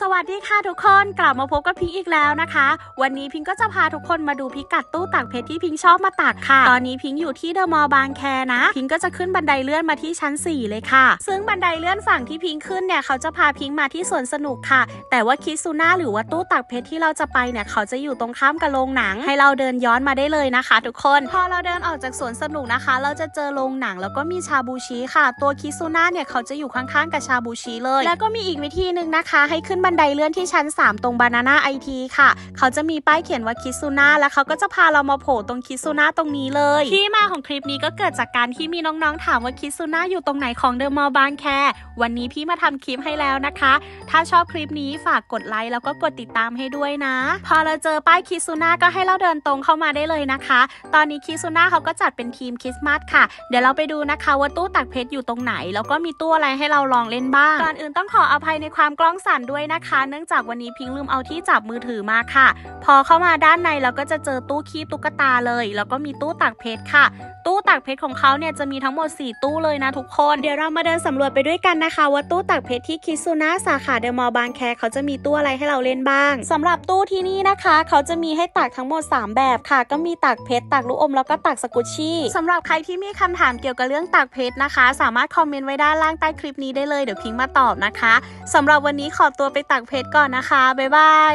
สวัสดีค่ะทุกคนกลับมาพบกับพิงอีกแล้วนะคะ วันนี้พิงก็จะพาทุกคนมาดูพิกัดตู้ตักเพชรที่พิงชอบมาตักค่ะ ตอนนี้พิงอยู่ที่เดอะมอลล์บางแคนะ พิงก็จะขึ้นบันไดเลื่อนมาที่ชั้น 4 เลยค่ะ ซึ่งบันไดเลื่อนฝั่งที่พิงขึ้นเนี่ยเขาจะพาพิงมาที่สวนสนุกค่ะ แต่ว่าคิซูน่าหรือว่าตู้ตักเพชรที่เราจะไปเนี่ยเขาจะอยู่ตรงข้ามกับโรงหนัง ให้เราเดินย้อนมาได้เลยนะคะ ทุกคนพอเราเดินออกจากสวนสนุกนะคะ เราจะเจอโรงหนังแล้วก็มีชาบูชิค่ะ ตัวคิซูน่าเนี่ยเขาจะอยู่ข้างๆกับชาบูชิเลย แล้วก็มีอีกวิธีหนึ่งนะคะ ให้ขึ้นบันไดเลื่อนที่ชั้น 3 ตรงบานาน่าไอทีค่ะ เขาจะมีป้ายเขียนว่าคิซูน่าแล้วเขาก็จะพาเรามาโผล่ตรงคิซูน่าตรงนี้เลย ที่มาของคลิปนี้ก็เกิดจากการที่มีน้องๆถามว่าคิซูน่าอยู่ตรงไหนของเดอะมอลล์บางแค วันนี้พี่มาทำคลิปให้แล้วนะคะ ถ้าชอบคลิปนี้ฝากกดไลค์แล้วก็กดติดตามให้ด้วยนะ พอเราเจอป้ายคิซูน่าก็ให้เราเดินตรงเข้ามาได้เลยนะคะ ตอนนี้คิซูน่าเขาก็จัดเป็นทีมคริสต์มาสค่ะ เดี๋ยวเราไปดูนะคะว่าตู้ตักเพชรอยู่ตรงไหน แล้วก็มีตู้อะไรให้เราลองเล่นบ้าง ก่อนอื่นต้องขออภัยในความกล้องสั่นด้วยนะคะ เนื่องจากวันนี้พิงค์ลืมเอาที่จับมือถือมาค่ะ พอเข้ามาด้านในเราก็จะเจอตู้คีบตุ๊กตาเลย แล้วก็มีตู้ตักเพชรค่ะ ตู้ตักเพชรของเขาเนี่ยจะมีทั้งหมด 4 ตู้เลยนะทุกคน เดี๋ยวเรามาเดินสำรวจไปด้วยกันนะคะ ว่าตู้ตักเพชรที่คิซูน่าสาขาเดอะมอลล์บางแคเขาจะมีตู้อะไรให้เราเล่นบ้างสำหรับตู้ที่นี่นะคะ เขาจะมีให้ตักทั้งหมด 3 แบบค่ะ ก็มีตักเพชรตักลูกอมแล้วก็ตักสกุชชี่สำหรับใครที่มีคำถามเกี่ยวกับเรื่องตักเพชรนะคะ สามารถคอมเมนต์ไว้ด้านล่างใต้คลิปนี้ได้เลยเดี๋ยวพิงค์มาตอบนะคะสำหรับวันนี้ขอตัวไปต่างเพจก่อนนะคะ บ๊ายบาย